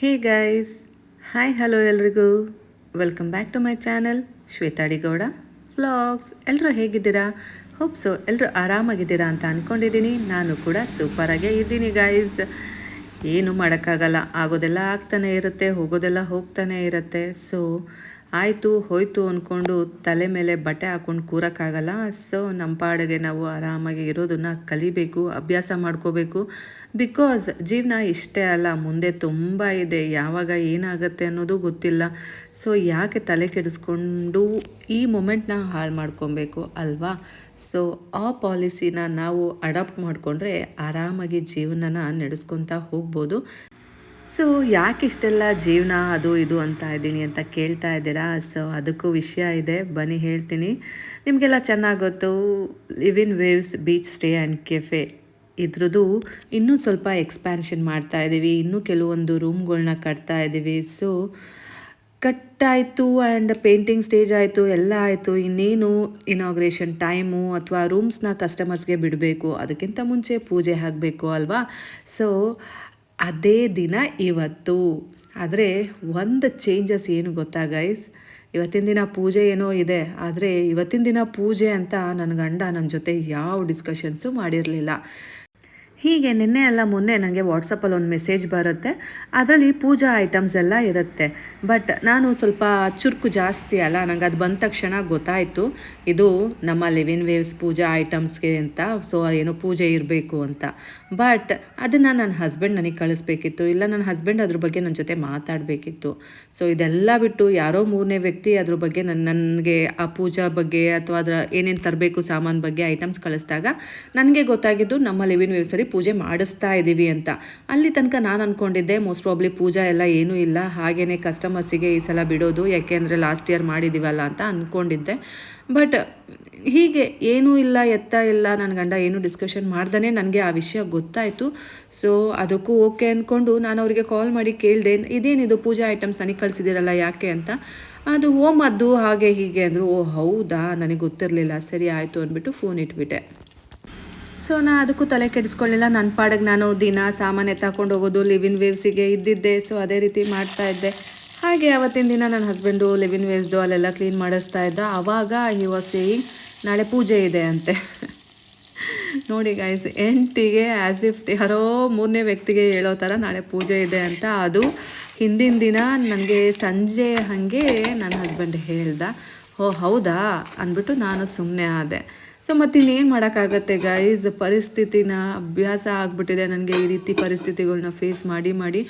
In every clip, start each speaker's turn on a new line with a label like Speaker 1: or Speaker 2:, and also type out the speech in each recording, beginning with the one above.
Speaker 1: ಹೇ guys hi hello ಎಲ್ರಿಗೂ. Welcome back to my channel Shwetha D Gowda vlogs ಎಲ್ಲರೂ ಹೇಗಿದ್ದೀರಾ? Hope so ಎಲ್ಲರೂ ಆರಾಮಾಗಿದ್ದೀರಾ ಅಂತ ಅಂದ್ಕೊಂಡಿದ್ದೀನಿ ನಾನು ಕೂಡ ಸೂಪರಾಗೇ ಇದ್ದೀನಿ ಗೈಸ್ ಏನು ಮಾಡೋಕ್ಕಾಗಲ್ಲ. ಆಗೋದೆಲ್ಲ ಆಗ್ತಾನೆ ಇರುತ್ತೆ, ಹೋಗೋದೆಲ್ಲ ಹೋಗ್ತಾನೆ ಇರುತ್ತೆ. ಸೊ ಆಯಿತು, ಹೋಯ್ತು ಅಂದ್ಕೊಂಡು ತಲೆ ಮೇಲೆ ಬಟ್ಟೆ ಹಾಕ್ಕೊಂಡು ಕೂರೋಕ್ಕಾಗಲ್ಲ. ಸೊ ನಮ್ಮ ಪಾಡಿಗೆ ನಾವು ಆರಾಮಾಗಿ ಇರೋದನ್ನು ಕಲಿಬೇಕು, ಅಭ್ಯಾಸ ಮಾಡ್ಕೋಬೇಕು. ಬಿಕಾಸ್ ಜೀವನ ಇಷ್ಟೇ ಅಲ್ಲ, ಮುಂದೆ ತುಂಬ ಇದೆ. ಯಾವಾಗ ಏನಾಗುತ್ತೆ ಅನ್ನೋದು ಗೊತ್ತಿಲ್ಲ. ಸೊ ಯಾಕೆ ತಲೆ ಕೆಡಿಸ್ಕೊಂಡು ಈ ಮೊಮೆಂಟ್ನ ಹಾಳು ಮಾಡ್ಕೊಬೇಕು ಅಲ್ವಾ? ಸೊ ಆ ಪಾಲಿಸಿನ ನಾವು ಅಡಾಪ್ಟ್ ಮಾಡಿಕೊಂಡ್ರೆ ಆರಾಮಾಗಿ ಜೀವನನ ನಡೆಸ್ಕೊತಾ ಹೋಗ್ಬೋದು. ಸೊ ಯಾಕೆ ಇಷ್ಟೆಲ್ಲ ಜೀವನ ಅದು ಇದು ಅಂತ ಇದ್ದೀನಿ ಅಂತ ಕೇಳ್ತಾ ಇದ್ದೀರಾ? ಸೊ ಅದಕ್ಕೂ ವಿಷಯ ಇದೆ. ಬನ್ನಿ, ಹೇಳ್ತೀನಿ. ನಿಮಗೆಲ್ಲ ಚೆನ್ನಾಗಿ ಗೊತ್ತು Live in Waves beach stay and cafe ಇದ್ರದ್ದು ಇನ್ನೂ ಸ್ವಲ್ಪ ಎಕ್ಸ್ಪ್ಯಾನ್ಷನ್ ಮಾಡ್ತಾ ಇದ್ದೀವಿ. ಇನ್ನೂ ಕೆಲವೊಂದು ರೂಮ್ಗಳನ್ನ ಕಟ್ತಾ ಇದ್ದೀವಿ. ಸೊ ಕಟ್ಟಾಯಿತು ಆ್ಯಂಡ್ ಪೇಂಟಿಂಗ್ ಸ್ಟೇಜ್ ಆಯಿತು, ಎಲ್ಲ ಆಯಿತು. ಇನ್ನೇನು ಇನಾಗ್ರೇಷನ್ ಟೈಮು ಅಥವಾ ರೂಮ್ಸ್ನ ಕಸ್ಟಮರ್ಸ್ಗೆ ಬಿಡಬೇಕು. ಅದಕ್ಕಿಂತ ಮುಂಚೆ ಪೂಜೆ ಆಗಬೇಕು ಅಲ್ವಾ? ಸೊ ಅದೇ ದಿನ ಇವತ್ತು. ಆದರೆ ಒಂದು ಚೇಂಜಸ್ ಏನು ಗೊತ್ತಾ ಗೈಸ್ ಇವತ್ತಿನ ದಿನ ಪೂಜೆ ಏನೋ ಇದೆ. ಆದರೆ ಇವತ್ತಿನ ದಿನ ಪೂಜೆ ಅಂತ ನನ್ನ ಗಂಡ ನನ್ನ ಜೊತೆ ಯಾವ ಡಿಸ್ಕಷನ್ಸು ಮಾಡಿರಲಿಲ್ಲ. ಹೀಗೆ ನಿನ್ನೆ ಅಲ್ಲ ಮೊನ್ನೆ ನನಗೆ ವಾಟ್ಸಪ್ಪಲ್ಲಿ ಒಂದು ಮೆಸೇಜ್ ಬರುತ್ತೆ. ಅದರಲ್ಲಿ ಪೂಜಾ ಐಟಮ್ಸ್ ಎಲ್ಲ ಇರುತ್ತೆ. ಬಟ್ ನಾನು ಸ್ವಲ್ಪ ಚುರುಕು ಜಾಸ್ತಿ ಅಲ್ಲ ನನಗೆ ಅದು ಬಂದ ತಕ್ಷಣ ಗೊತ್ತಾಯಿತು. ಇದು ನಮ್ಮ ಲಿವಿನ್ ವೇವ್ಸ್ ಪೂಜಾ ಐಟಮ್ಸ್ಗೆ ಅಂತ, ಸೊ ಏನೋ ಪೂಜೆ ಇರಬೇಕು ಅಂತ. ಬಟ್ ಅದನ್ನು ನನ್ನ ಹಸ್ಬೆಂಡ್ ನನಗೆ ಕಳಿಸ್ಬೇಕಿತ್ತು. ಇಲ್ಲ, ನನ್ನ ಹಸ್ಬೆಂಡ್ ಅದ್ರ ಬಗ್ಗೆ ನನ್ನ ಜೊತೆ ಮಾತಾಡಬೇಕಿತ್ತು. ಸೊ ಇದೆಲ್ಲ ಬಿಟ್ಟು ಯಾರೋ ಮೂರನೇ ವ್ಯಕ್ತಿ ಅದ್ರ ಬಗ್ಗೆ ನನ್ನ ನನಗೆ ಆ ಪೂಜಾ ಬಗ್ಗೆ ಅಥವಾ ಅದರ ಏನೇನು ತರಬೇಕು ಸಾಮಾನು ಬಗ್ಗೆ ಐಟಮ್ಸ್ ಕಳಿಸಿದಾಗ, ನನಗೆ ಗೊತ್ತಾಗಿದ್ದು ನಮ್ಮ ಲಿವಿನ್ ವೇವ್ಸರಿ ಪೂಜೆ ಮಾಡಿಸ್ತಾ ಇದ್ದೀವಿ ಅಂತ. ಅಲ್ಲಿ ತನಕ ನಾನು ಅಂದ್ಕೊಂಡಿದ್ದೆ ಮೋಸ್ಟ್ ಪ್ರಾಬ್ಲಿ ಪೂಜಾ ಎಲ್ಲ ಏನೂ ಇಲ್ಲ. ಹಾಗೇ ಕಸ್ಟಮರ್ಸಿಗೆ ಈ ಸಲ ಬಿಡೋದು. ಯಾಕೆಂದರೆ ಲಾಸ್ಟ್ ಇಯರ್ ಮಾಡಿದ್ದೀವಲ್ಲ ಅಂತ ಅಂದ್ಕೊಂಡಿದ್ದೆ ಬಟ್ ಹೀಗೆ ಏನೂ ಇಲ್ಲ, ಎತ್ತ ಇಲ್ಲ. ನನ್ನ ಗಂಡ ಏನು ಡಿಸ್ಕಷನ್ ಮಾಡ್ದೇ ನನಗೆ ಆ ವಿಷಯ ಗೊತ್ತಾಯಿತು. ಸೊ ಅದಕ್ಕೂ ಓಕೆ ಅಂದ್ಕೊಂಡು ನಾನು ಅವರಿಗೆ ಕಾಲ್ ಮಾಡಿ ಕೇಳಿದೆ ಇದೇನಿದು ಪೂಜಾ ಐಟಮ್ಸ್ ನನಗೆ ಕಳಿಸಿದ್ದೀರಲ್ಲ ಯಾಕೆ ಅಂತ? ಅದು ಅದು ಹಾಗೆ ಹೀಗೆ ಅಂದರು, ಓ ಹೌದಾ? ನನಗೆ ಗೊತ್ತಿರಲಿಲ್ಲ. ಸರಿ ಆಯಿತು ಅಂದ್ಬಿಟ್ಟು ಫೋನ್ ಇಟ್ಬಿಟ್ಟೆ. ಸೊ ನಾ ಅದಕ್ಕೂ ತಲೆ ಕೆಡಿಸ್ಕೊಳ್ಳಿಲ್ಲ. ನನ್ನ ಪಾಡಿಗೆ ನಾನು ದಿನ ಸಾಮಾನು ಎತ್ತಾಕೊಂಡು ಹೋಗೋದು, ಲಿವಿನ್ ವೇವ್ಸಿಗೆ ಇದ್ದಿದ್ದೆ. ಸೊ ಅದೇ ರೀತಿ ಮಾಡ್ತಾ ಇದ್ದೆ. ಹಾಗೆ ಅವತ್ತಿನ ದಿನ ನನ್ನ ಹಸ್ಬೆಂಡು ಲಿವಿನ್ ವೇವ್ಸ್ದು ಅಲ್ಲೆಲ್ಲ ಕ್ಲೀನ್ ಮಾಡಿಸ್ತಾ ಇದ್ದ. ಆವಾಗ ಹಿ ವಾಸ್ ಸೇಯಿಂಗ್ ನಾಳೆ ಪೂಜೆ ಇದೆ ಅಂತೆ. ನೋಡಿ ಗಾಯ್ಸ್ ಎಂಟಿಗೆ ಆ್ಯಸ್ ಇಫ್ ಯಾರೋ ಮೂರನೇ ವ್ಯಕ್ತಿಗೆ ಹೇಳೋ ಥರ ನಾಳೆ ಪೂಜೆ ಇದೆ ಅಂತ. ಅದು ಹಿಂದಿನ ದಿನ ನನಗೆ ಸಂಜೆ ಹಾಗೆ ನನ್ನ ಹಸ್ಬೆಂಡ್ ಹೇಳ್ದ. ಓ, ಹೌದಾ? ಅಂದ್ಬಿಟ್ಟು ನಾನು ಸುಮ್ಮನೆ ಆದೆ. ಸೊ ಮತ್ತು ಇನ್ನೇನು ಮಾಡೋಕ್ಕಾಗತ್ತೆ ಗೈಸ್ ಪರಿಸ್ಥಿತಿನ ಅಭ್ಯಾಸ ಆಗಿಬಿಟ್ಟಿದೆ. ನನಗೆ ಈ ರೀತಿ ಪರಿಸ್ಥಿತಿಗಳನ್ನ ಫೇಸ್ ಮಾಡಿ ಮಾಡಿ.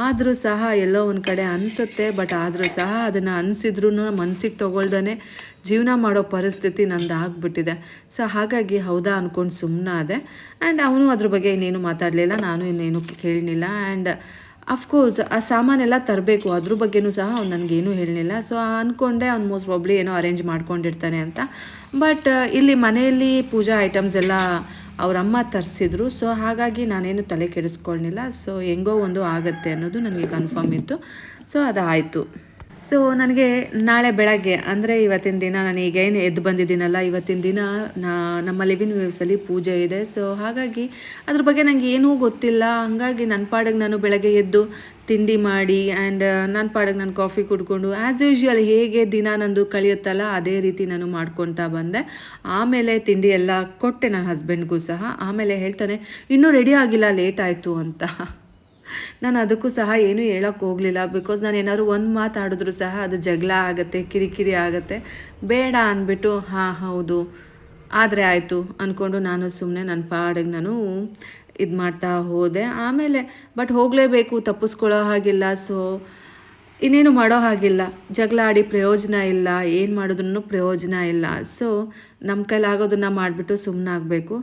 Speaker 1: ಆದರೂ ಸಹ ಎಲ್ಲೋ ಒಂದು ಕಡೆ ಅನಿಸುತ್ತೆ ಬಟ್ ಆದರೂ ಸಹ ಅದನ್ನು ಅನಿಸಿದ್ರೂ ಮನಸ್ಸಿಗೆ ತೊಗೊಳ್ದೇ ಜೀವನ ಮಾಡೋ ಪರಿಸ್ಥಿತಿ ನಂದು ಆಗಿಬಿಟ್ಟಿದೆ. ಸೊ ಹಾಗಾಗಿ ಹೌದಾ ಅಂದ್ಕೊಂಡು ಸುಮ್ಮನಾದೆ ಆ್ಯಂಡ್ ಅವನು ಅದ್ರ ಬಗ್ಗೆ ಇನ್ನೇನು ಮಾತಾಡಲಿಲ್ಲ, ನಾನು ಇನ್ನೇನು ಕೇಳಲಿಲ್ಲ. ಆ್ಯಂಡ್ ಅಫ್ಕೋರ್ಸ್ ಆ ಸಾಮಾನೆಲ್ಲ ತರಬೇಕು. ಅದ್ರ ಬಗ್ಗೆನೂ ಸಹ ಅವ್ನು ನನಗೇನು ಹೇಳಲಿಲ್ಲ ಸೊ ಅಂದ್ಕೊಂಡೆ ಅವ್ನು ಮೋಸ್ಟ್ ಪ್ರಾಬ್ಲಿ ಏನೋ ಅರೇಂಜ್ ಮಾಡ್ಕೊಂಡಿರ್ತಾನೆ ಅಂತ. ಬಟ್ ಇಲ್ಲಿ ಮನೆಯಲ್ಲಿ ಪೂಜಾ ಐಟಮ್ಸ್ ಎಲ್ಲ ಅವರಮ್ಮ ತರಿಸಿದ್ರು. ಸೊ ಹಾಗಾಗಿ ನಾನೇನು ತಲೆ ಕೆಡಿಸ್ಕೊಳ್ಳಿಲ್ಲ ಸೊ ಹೆಂಗೋ ಒಂದು ಆಗುತ್ತೆ ಅನ್ನೋದು ನನಗೆ ಕನ್ಫರ್ಮ್ ಇತ್ತು. ಸೊ ಅದಾಯಿತು. ಸೊ ನನಗೆ ನಾಳೆ ಬೆಳಗ್ಗೆ, ಅಂದರೆ ಇವತ್ತಿನ ದಿನ ನಾನು ಈಗೇನು ಎದ್ದು ಬಂದಿದ್ದೀನಲ್ಲ, ಇವತ್ತಿನ ದಿನ ನಾ, ನಮ್ಮ ಲಿವಿನ್ ವ್ಯೂಸಲ್ಲಿ ಪೂಜೆ ಇದೆ. ಸೊ ಹಾಗಾಗಿ ಅದ್ರ ಬಗ್ಗೆ ನನಗೆ ಏನೂ ಗೊತ್ತಿಲ್ಲ. ಹಾಗಾಗಿ ನನ್ನ ಪಾಡಿಗೆ ನಾನು ಬೆಳಗ್ಗೆ ಎದ್ದು ತಿಂಡಿ ಮಾಡಿ ಆ್ಯಂಡ್ ನನ್ನ ಪಾಡಿಗೆ ನಾನು ಕಾಫಿ ಕುಡ್ಕೊಂಡು ಆ್ಯಸ್ ಯೂಶ್ವಲ್ ಹೇಗೆ ದಿನ ನಂದು ಕಳೆಯುತ್ತಲ್ಲ, ಅದೇ ರೀತಿ ನಾನು ಮಾಡ್ಕೊತಾ ಬಂದೆ. ಆಮೇಲೆ ತಿಂಡಿ ಎಲ್ಲ ಕೊಟ್ಟೆ ನನ್ನ ಹಸ್ಬೆಂಡ್ಗೂ ಸಹ. ಆಮೇಲೆ ಹೇಳ್ತಾನೆ, ಇನ್ನೂ ರೆಡಿ ಆಗಿಲ್ಲ ಲೇಟ್ ಆಯಿತು ಅಂತ. ನಾನು ಅದಕ್ಕೂ ಸಹ ಏನೂ ಹೇಳೋಕ್ಕೆ ಹೋಗಲಿಲ್ಲ. ಬಿಕಾಸ್ ನಾನು ಏನಾದ್ರು ಒಂದು ಮಾತಾಡಿದ್ರು ಸಹ ಅದು ಜಗಳ ಆಗುತ್ತೆ, ಕಿರಿಕಿರಿ ಆಗುತ್ತೆ. ಬೇಡ ಅಂದ್ಬಿಟ್ಟು ಹಾಂ, ಹೌದು. ಆದರೆ ಆಯಿತು ಅಂದ್ಕೊಂಡು ನಾನು ಸುಮ್ಮನೆ ನನ್ನ ಪಾಡಿಗೆ ನಾನು ಇದು ಮಾಡ್ತಾ ಹೋದೆ. ಆಮೇಲೆ ಬಟ್ ಹೋಗಲೇಬೇಕು, ತಪ್ಪಿಸ್ಕೊಳ್ಳೋ ಹಾಗಿಲ್ಲ. ಸೊ ಇನ್ನೇನು ಮಾಡೋ ಹಾಗಿಲ್ಲ. ಜಗಳ ಆಡಿ ಪ್ರಯೋಜನ ಇಲ್ಲ. ಏನು ಮಾಡಿದ್ರೂ ಪ್ರಯೋಜನ ಇಲ್ಲ. ಸೊ ನಮ್ಮ ಕೈಲಾಗೋದನ್ನು ಮಾಡಿಬಿಟ್ಟು ಸುಮ್ಮನಾಗಬೇಕು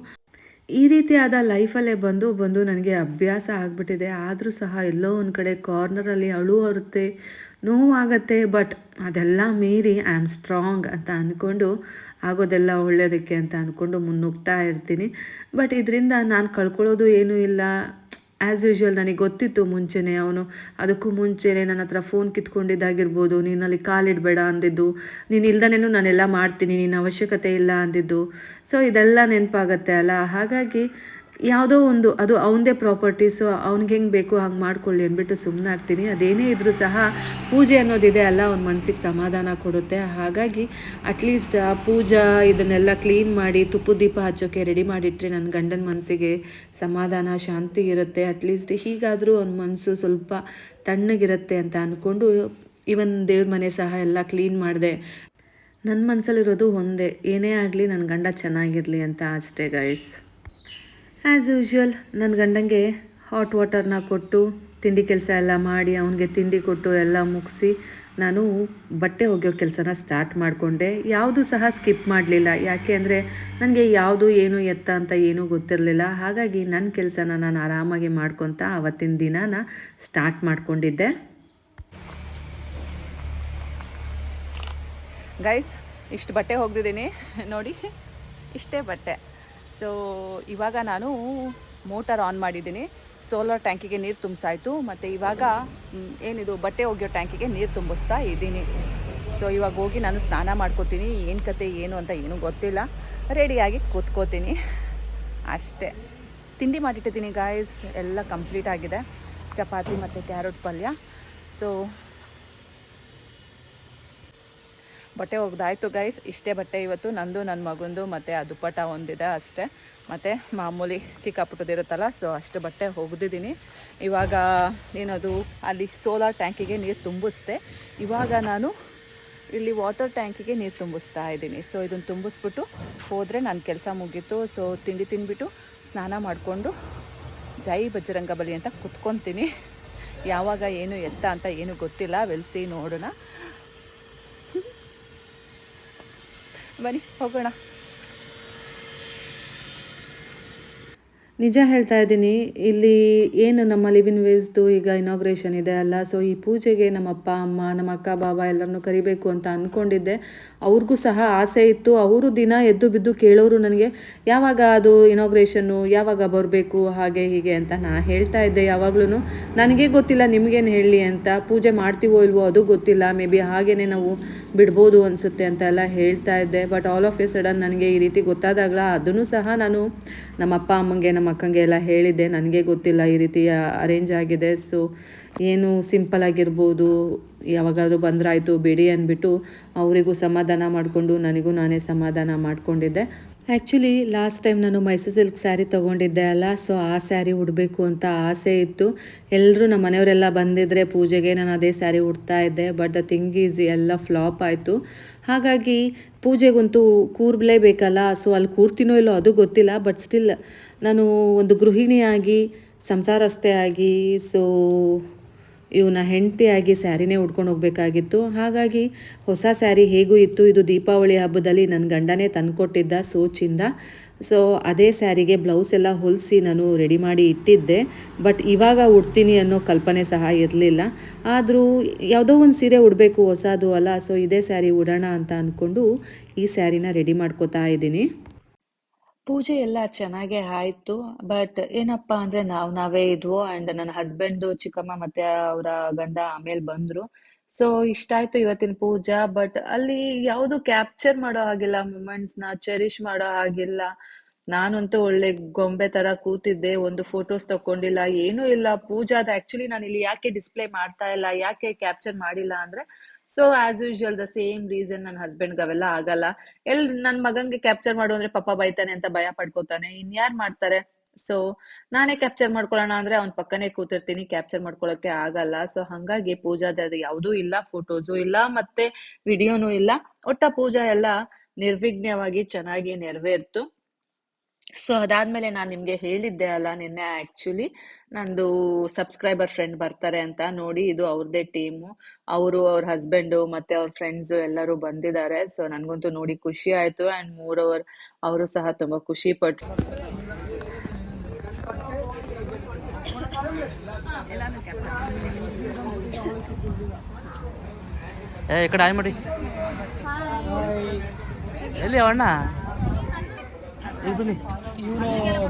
Speaker 1: ಈ ರೀತಿಯಾದ ಲೈಫಲ್ಲೇ ಬಂದು ಬಂದು ನನಗೆ ಅಭ್ಯಾಸ ಆಗಿಬಿಟ್ಟಿದೆ. ಆದರೂ ಸಹ ಎಲ್ಲೋ ಒಂದು ಕಡೆ ಕಾರ್ನರಲ್ಲಿ ಅಳು ಬರುತ್ತೆ ನೋವಾಗತ್ತೆ ಬಟ್ ಅದೆಲ್ಲ ಮೀರಿ ಐ ಆಮ್ ಸ್ಟ್ರಾಂಗ್ ಅಂತ ಅಂದ್ಕೊಂಡು ಆಗೋದೆಲ್ಲ ಒಳ್ಳೆಯದಕ್ಕೆ ಅಂತ ಅಂದ್ಕೊಂಡು ಮುನ್ನುಗ್ತಾ ಇರ್ತೀನಿ. ಬಟ್ ಇದರಿಂದ ನಾನು ಕಳ್ಕೊಳ್ಳೋದು ಏನೂ ಇಲ್ಲ. ಆ್ಯಸ್ ಯೂಶ್ವಲ್ ನನಗೆ ಗೊತ್ತಿತ್ತು ಮುಂಚೆನೇ ಅವನು. ಅದಕ್ಕೂ ಮುಂಚೆನೇ ನನ್ನ ಹತ್ರ ಫೋನ್ ಕಿತ್ಕೊಂಡಿದ್ದಾಗಿರ್ಬೋದು. ನೀನಲ್ಲಿ ಕಾಲಿಡಬೇಡ ಅಂದಿದ್ದು. ನೀನು ಇಲ್ದನೇನು ನಾನೆಲ್ಲ ಮಾಡ್ತೀನಿ, ನಿನ್ನ ಅವಶ್ಯಕತೆ ಇಲ್ಲ ಅಂದಿದ್ದು. ಸೊ ಇದೆಲ್ಲ ನೆನಪಾಗತ್ತೆ ಅಲ್ಲ? ಹಾಗಾಗಿ ಯಾವುದೋ ಒಂದು, ಅದು ಅವನದೇ ಪ್ರಾಪರ್ಟೀಸು ಅವ್ನಿಗೆ ಹೆಂಗೆ ಬೇಕು ಹಂಗೆ ಮಾಡ್ಕೊಳ್ಳಿ ಅಂದ್ಬಿಟ್ಟು ಸುಮ್ಮನೆ ಆಗ್ತೀನಿ. ಅದೇನೇ ಇದ್ದರೂ ಸಹ ಪೂಜೆ ಅನ್ನೋದಿದೆ ಅಲ್ಲ, ಅವ್ನ ಮನಸ್ಸಿಗೆ ಸಮಾಧಾನ ಕೊಡುತ್ತೆ. ಹಾಗಾಗಿ ಅಟ್ಲೀಸ್ಟ್ ಆ ಪೂಜಾ ಇದನ್ನೆಲ್ಲ ಕ್ಲೀನ್ ಮಾಡಿ ತುಪ್ಪದ ದೀಪ ಹಚ್ಚೋಕ್ಕೆ ರೆಡಿ ಮಾಡಿಟ್ರೆ ನನ್ನ ಗಂಡನ ಮನಸ್ಸಿಗೆ ಸಮಾಧಾನ, ಶಾಂತಿ ಇರುತ್ತೆ. ಅಟ್ಲೀಸ್ಟ್ ಹೀಗಾದರೂ ಅವ್ನ ಮನಸ್ಸು ಸ್ವಲ್ಪ ತಣ್ಣಗಿರುತ್ತೆ ಅಂತ ಅಂದ್ಕೊಂಡು ಇವನ್ ದೇವ್ರ ಮನೆ ಸಹ ಎಲ್ಲ ಕ್ಲೀನ್ ಮಾಡಿದೆ. ನನ್ನ ಮನಸ್ಸಲ್ಲಿರೋದು ಒಂದೇ, ಏನೇ ಆಗಲಿ ನನ್ನ ಗಂಡ ಚೆನ್ನಾಗಿರಲಿ ಅಂತ ಅಷ್ಟೇ ಗೈಸ್ ಆ್ಯಸ್ ಯೂಶ್ವಲ್ ನನ್ನ ಗಂಡಂಗೆ ಹಾಟ್ ವಾಟರ್ನ ಕೊಟ್ಟು, ತಿಂಡಿ ಕೆಲಸ ಎಲ್ಲ ಮಾಡಿ, ಅವನಿಗೆ ತಿಂಡಿ ಕೊಟ್ಟು ಎಲ್ಲ ಮುಗಿಸಿ, ನಾನು ಬಟ್ಟೆ ಒಗೆಯೋ ಕೆಲಸನ ಸ್ಟಾರ್ಟ್ ಮಾಡಿಕೊಂಡೆ. ಯಾವುದು ಸಹ ಸ್ಕಿಪ್ ಮಾಡಲಿಲ್ಲ. ಯಾಕೆ ಅಂದರೆ ನನಗೆ ಯಾವುದು ಏನು ಎತ್ತ ಅಂತ ಏನೂ ಗೊತ್ತಿರಲಿಲ್ಲ. ಹಾಗಾಗಿ ನನ್ನ ಕೆಲಸನ ನಾನು ಆರಾಮಾಗಿ ಮಾಡ್ಕೊತ ಆವತ್ತಿನ ದಿನಾನ ಸ್ಟಾರ್ಟ್ ಮಾಡಿಕೊಂಡಿದ್ದೆ.
Speaker 2: ಗೈಸ್ ಇಷ್ಟು ಬಟ್ಟೆ ಹೋಗ್ದಿದ್ದೀನಿ ನೋಡಿ, ಇಷ್ಟೇ ಬಟ್ಟೆ. ಸೊ ಇವಾಗ ನಾನು ಮೋಟರ್ ಆನ್ ಮಾಡಿದ್ದೀನಿ. ಸೋಲಾರ್ ಟ್ಯಾಂಕಿಗೆ ನೀರು ತುಂಬಿಸಾಯ್ತು. ಮತ್ತು ಇವಾಗ ಏನಿದು, ಬಟ್ಟೆ ಒಗೆಯೋ ಟ್ಯಾಂಕಿಗೆ ನೀರು ತುಂಬಿಸ್ತಾ ಇದ್ದೀನಿ. ಸೊ ಇವಾಗ ಹೋಗಿ ನಾನು ಸ್ನಾನ ಮಾಡ್ಕೋತೀನಿ. ಏನು ಕತೆ, ಏನು ಅಂತ ಏನೂ ಗೊತ್ತಿಲ್ಲ. ರೆಡಿಯಾಗಿ ಕೂತ್ಕೋತೀನಿ. ಅಷ್ಟೇ. ತಿಂಡಿ ಮಾಡಿಟ್ಟಿದ್ದೀನಿ ಗಾಯ್ಸ್ ಎಲ್ಲ ಕಂಪ್ಲೀಟ್ ಆಗಿದೆ. ಚಪಾತಿ ಮತ್ತು ಕ್ಯಾರೆಟ್ ಪಲ್ಯ. ಸೊ ಬಟ್ಟೆ ಒಗೆದಾಯ್ತು ಗೈಸ್ ಇಷ್ಟೇ ಬಟ್ಟೆ ಇವತ್ತು. ನಂದು ನನ್ನ ಮಗಂದು, ಮತ್ತು ಆ ದುಪ್ಪಟ ಒಂದಿದೆ ಅಷ್ಟೇ. ಮತ್ತು ಮಾಮೂಲಿ ಚಿಕ್ಕ ಪುಟ್ಟದಿರುತ್ತಲ್ಲ ಸೊ ಅಷ್ಟು ಬಟ್ಟೆ ಒಗ್ದಿದ್ದೀನಿ. ಇವಾಗ ಏನದು, ಅಲ್ಲಿ ಸೋಲಾರ್ ಟ್ಯಾಂಕಿಗೆ ನೀರು ತುಂಬಿಸ್ದೆ. ಇವಾಗ ನಾನು ಇಲ್ಲಿ ವಾಟರ್ ಟ್ಯಾಂಕಿಗೆ ನೀರು ತುಂಬಿಸ್ತಾ ಇದ್ದೀನಿ. ಸೊ ಇದನ್ನು ತುಂಬಿಸ್ಬಿಟ್ಟು ಹೋದರೆ ನನ್ನ ಕೆಲಸ ಮುಗೀತು. ಸೊ ತಿಂಡಿ ತಿಂದ್ಬಿಟ್ಟು ಸ್ನಾನ ಮಾಡಿಕೊಂಡು ಜೈ ಬಜರಂಗ ಬಲಿ ಅಂತ ಕುತ್ಕೊತೀನಿ. ಯಾವಾಗ ಏನು ಎತ್ತ ಅಂತ ಏನು ಗೊತ್ತಿಲ್ಲ. ವೆಲ್ಸಿ ನೋಡೋಣ. ಬನ್ನಿ, ಹೋಗೋಣ.
Speaker 1: ನಿಜ ಹೇಳ್ತಾ ಇದ್ದೀನಿ, ಇಲ್ಲಿ ಏನು ನಮ್ಮ ಲಿವಿನ್ ವೇಸ್ದು ಈಗ ಇನಾಗ್ರೇಷನ್ ಇದೆ ಅಲ್ಲ ಸೊ ಈ ಪೂಜೆಗೆ ನಮ್ಮ ಅಪ್ಪ ಅಮ್ಮ ನಮ್ಮ ಅಕ್ಕ ಬಾಬಾ ಎಲ್ಲರನ್ನೂ ಕರಿಬೇಕು ಅಂತ ಅಂದ್ಕೊಂಡಿದ್ದೆ ಅವ್ರಿಗೂ ಸಹ ಆಸೆ ಇತ್ತು. ಅವರು ದಿನ ಎದ್ದು ಬಿದ್ದು ಕೇಳೋರು ನನಗೆ, ಯಾವಾಗ ಅದು ಇನಾಗ್ರೇಷನ್ನು ಯಾವಾಗ ಬರಬೇಕು? ಹಾಗೆ, ಹೀಗೆ ಅಂತ ನಾ ಹೇಳ್ತಾ ಇದ್ದೆ ಯಾವಾಗ್ಲೂ ನನಗೆ ಗೊತ್ತಿಲ್ಲ ನಿಮಗೇನು ಹೇಳಿ ಅಂತ. ಪೂಜೆ ಮಾಡ್ತೀವೋ ಇಲ್ವೋ ಅದು ಗೊತ್ತಿಲ್ಲ. ಮೇ ಬಿ ಹಾಗೇ ನಾವು ಬಿಡ್ಬೋದು ಅನಿಸುತ್ತೆ ಅಂತ ಎಲ್ಲ ಹೇಳ್ತಾ ಇದ್ದೆ. But all of a sudden ನನಗೆ ಈ ರೀತಿ ಗೊತ್ತಾದಾಗಲ ಅದನ್ನು ಸಹ ನಾನು ನಮ್ಮ ಅಪ್ಪ, ಅಮ್ಮಂಗೆ, ನಮ್ಮ ಅಕ್ಕಂಗೆ ಎಲ್ಲ ಹೇಳಿದ್ದೆ. ನನಗೆ ಗೊತ್ತಿಲ್ಲ ಈ ರೀತಿ ಅರೇಂಜ್ ಆಗಿದೆ. ಸೊ ಏನು ಸಿಂಪಲ್ ಆಗಿರ್ಬೋದು, ಯಾವಾಗಾದರೂ ಬಂದರಾಯ್ತು, ಬಿಡಿ ಅಂದ್ಬಿಟ್ಟು ಅವರಿಗೂ ಸಮಾಧಾನ ಮಾಡಿಕೊಂಡು ನನಗೂ ನಾನೇ ಸಮಾಧಾನ ಮಾಡಿಕೊಂಡಿದ್ದೆ. ಆ್ಯಕ್ಚುಲಿ ಲಾಸ್ಟ್ ಟೈಮ್ ನಾನು ಮೈಸೂರು ಸಿಲ್ಕ್ ಸ್ಯಾರಿ ತೊಗೊಂಡಿದ್ದೆ ಅಲ್ಲ ಸೊ ಆ ಸ್ಯಾರಿ ಉಡಬೇಕು ಅಂತ ಆಸೆ ಇತ್ತು. ಎಲ್ಲರೂ ನಮ್ಮ ಮನೆಯವರೆಲ್ಲ ಬಂದಿದ್ದರೆ ಪೂಜೆಗೆ ನಾನು ಅದೇ ಸ್ಯಾರಿ ಉಡ್ತಾ ಇದ್ದೆ ಬಟ್ ದ ಥಿಂಗ್ ಈಸ್ ಎಲ್ಲ ಫ್ಲಾಪ್ ಆಯಿತು. ಹಾಗಾಗಿ ಪೂಜೆಗಂತೂ ಕೂರ್ಬಲೇಬೇಕಲ್ಲ ಸೊ ಅಲ್ಲಿ ಕೂರ್ತೀನೋ ಇಲ್ಲೋ ಅದು ಗೊತ್ತಿಲ್ಲ ಬಟ್ ಸ್ಟಿಲ್ ನಾನು ಒಂದು ಗೃಹಿಣಿಯಾಗಿ, ಸಂಸಾರಸ್ಥೆ ಆಗಿ ಸೊ ಇವನ ಹೆಂಡತಿಯಾಗಿ ಸ್ಯಾರಿನೇ ಉಟ್ಕೊಂಡು ಹೋಗಬೇಕಾಗಿತ್ತು. ಹಾಗಾಗಿ ಹೊಸ ಸ್ಯಾರಿ ಹೇಗೂ ಇತ್ತು? ಇದು ದೀಪಾವಳಿ ಹಬ್ಬದಲ್ಲಿ ನನ್ನ ಗಂಡನೇ ತಂದುಕೊಟ್ಟಿದ್ದ ಸೋಚಿಂದ. ಸೊ ಅದೇ ಸ್ಯಾರಿಗೆ ಬ್ಲೌಸ್ ಎಲ್ಲ ಹೊಲಿಸಿ ನಾನು ರೆಡಿ ಮಾಡಿ ಇಟ್ಟಿದ್ದೆ. ಬಟ್ ಇವಾಗ ಉಡ್ತೀನಿ ಅನ್ನೋ ಕಲ್ಪನೆ ಸಹ ಇರಲಿಲ್ಲ. ಆದರೂ ಯಾವುದೋ ಒಂದು ಸೀರೆ ಉಡಬೇಕು, ಹೊಸದು ಅಲ್ಲ. ಸೊ ಇದೇ ಸ್ಯಾರಿ ಉಡೋಣ ಅಂತ ಅಂದ್ಕೊಂಡು ಈ ಸ್ಯಾರಿನ ರೆಡಿ ಮಾಡ್ಕೋತಾ ಇದ್ದೀನಿ. ಪೂಜೆ ಎಲ್ಲ ಚೆನ್ನಾಗೇ ಆಯ್ತು. ಬಟ್ ಏನಪ್ಪ ಅಂದ್ರೆ ನಾವು ನಾವೇ ಇದ್ವು ಅಂಡ್ ನನ್ನ ಹಸ್ಬೆಂಡ್ ಚಿಕ್ಕಮ್ಮ ಮತ್ತೆ ಅವರ ಗಂಡ ಆಮೇಲೆ ಬಂದ್ರು. ಸೊ ಇಷ್ಟಾಯ್ತು ಇವತ್ತಿನ ಪೂಜಾ ಬಟ್ ಅಲ್ಲಿ ಯಾವುದು ಕ್ಯಾಪ್ಚರ್ ಮಾಡೋ ಹಾಗಿಲ್ಲ ಮೂಮೆಂಟ್ಸ್ನ ಚೆರಿಷ್ ಮಾಡೋ ಹಾಗಿಲ್ಲ ನಾನಂತೂ ಒಳ್ಳೆ ಗೊಂಬೆ ತರ ಕೂತಿದ್ದೆ, ಒಂದು ಫೋಟೋಸ್ ತಕೊಂಡಿಲ್ಲ ಏನೂ ಇಲ್ಲ ಪೂಜಾದ ಆಕ್ಚುಲಿ ನಾನು ಇಲ್ಲಿ ಯಾಕೆ ಡಿಸ್ಪ್ಲೇ ಮಾಡ್ತಾ ಇಲ್ಲ, ಯಾಕೆ ಕ್ಯಾಪ್ಚರ್ ಮಾಡಿಲ್ಲ ಅಂದ್ರೆ so as usual the same reason ನನ್ನ ಹಸ್ಬೆಂಡ್ ಅವೆಲ್ಲ ಆಗಲ್ಲ. ಎಲ್ ನನ್ನ ಮಗಂಗೆ ಕ್ಯಾಪ್ಚರ್ ಮಾಡು ಅಂದ್ರೆ ಪಾಪ ಬೈತಾನೆ ಅಂತ ಭಯ ಪಡ್ಕೋತಾನೆ. ಇನ್ಯಾರ್ ಮಾಡ್ತಾರೆ? ಸೊ ನಾನೇ ಕ್ಯಾಪ್ಚರ್ ಮಾಡ್ಕೊಳ್ಳೋಣ ಅಂದ್ರೆ ಅವ್ನ ಪಕ್ಕನೇ ಕೂತಿರ್ತೀನಿ ಕ್ಯಾಪ್ಚರ್ ಮಾಡ್ಕೊಳಕ್ಕೆ ಆಗಲ್ಲ. ಸೊ ಹಂಗಾಗಿ ಪೂಜಾದ ಯಾವುದೂ ಇಲ್ಲ ಫೋಟೋಸು ಇಲ್ಲ, ಮತ್ತೆ ವಿಡಿಯೋನು ಇಲ್ಲ. ಒಟ್ಟ ಪೂಜಾ ಎಲ್ಲ ನಿರ್ವಿಘ್ನವಾಗಿ ಚೆನ್ನಾಗಿ ನೆರವೇರ್ತು. ಸೊ ಅದಾದ್ಮೇಲೆ ನಾನು ನಿಮ್ಗೆ ಹೇಳಿದ್ದೆ ಅಲ್ಲ ನಿನ್ನೆ ಆಕ್ಚುಲಿ ನಂದು ಸಬ್ಸ್ಕ್ರೈಬರ್ ಫ್ರೆಂಡ್ ಬರ್ತಾರೆ ಅಂತ ನೋಡಿ ಇದು ಅವ್ರದೇ ಟೀಮು ಅವರು ಅವ್ರ ಹಸ್ಬೆಂಡು ಮತ್ತೆ ಅವ್ರ ಫ್ರೆಂಡ್ಸು ಎಲ್ಲರೂ ಬಂದಿದ್ದಾರೆ. ಸೊ ನನಗಂತೂ ನೋಡಿ ಖುಷಿ ಆಯ್ತು ಅಂಡ್ ಮೂರ್ ಓವರ್ ಅವರು ಸಹ ತುಂಬಾ ಖುಷಿ ಪಟ್ರು
Speaker 3: ಎಲ್ಲಿ ಅಣ್ಣ
Speaker 4: ಇವನು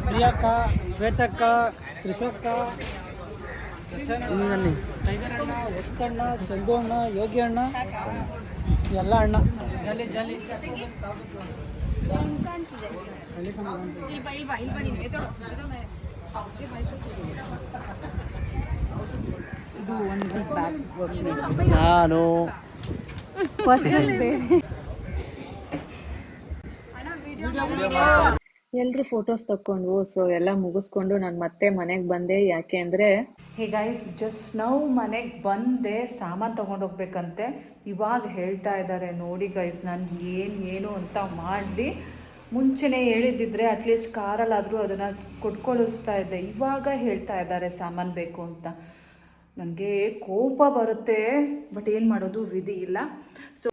Speaker 4: ಪ್ರಿಯಕ್ಕ ಶ್ವೇತಕ್ಕ ತ್ರಿಷಕ್ಕ ಟೈಗರ್ ಅಣ್ಣ ವಸ್ತಣ್ಣ ಚಂದು ಅಣ್ಣ ಯೋಗಿ ಅಣ್ಣ ಎಲ್ಲ ಅಣ್ಣ. ಜಾಲಿ ಜಾಲಿ
Speaker 3: ನಾನು.
Speaker 5: ಎಲ್ಲರೂ ಫೋಟೋಸ್ ತಕ್ಕೊಂಡ್ವು ಸೊ ಎಲ್ಲ ಮುಗಿಸ್ಕೊಂಡು ನಾನು ಮತ್ತೆ ಮನೆಗೆ ಬಂದೆ. ಯಾಕೆ ಅಂದರೆ
Speaker 1: ಗೈಸ್ ಜಸ್ಟ್ ನಾವು ಮನೆಗೆ ಬಂದೆ, ಸಾಮಾನು ತೊಗೊಂಡೋಗ್ಬೇಕಂತೆ ಇವಾಗ ಹೇಳ್ತಾ ಇದ್ದಾರೆ ನೋಡಿ ಗೈಸ್ ನಾನು ಏನು ಏನು ಅಂತ ಮಾಡಲಿ. ಮುಂಚೆನೇ ಹೇಳಿದ್ದಿದ್ರೆ ಅಟ್ಲೀಸ್ಟ್ ಕಾರಲ್ಲಾದರೂ ಅದನ್ನು ಕೊಟ್ಕೊಳಿಸ್ತಾ ಇದ್ದೆ. ಇವಾಗ ಹೇಳ್ತಾ ಇದ್ದಾರೆ ಸಾಮಾನು ಬೇಕು ಅಂತ. ನನಗೆ ಕೋಪ ಬರುತ್ತೆ ಬಟ್ ಏನು ಮಾಡೋದು, ವಿಧಿ ಇಲ್ಲ. ಸೊ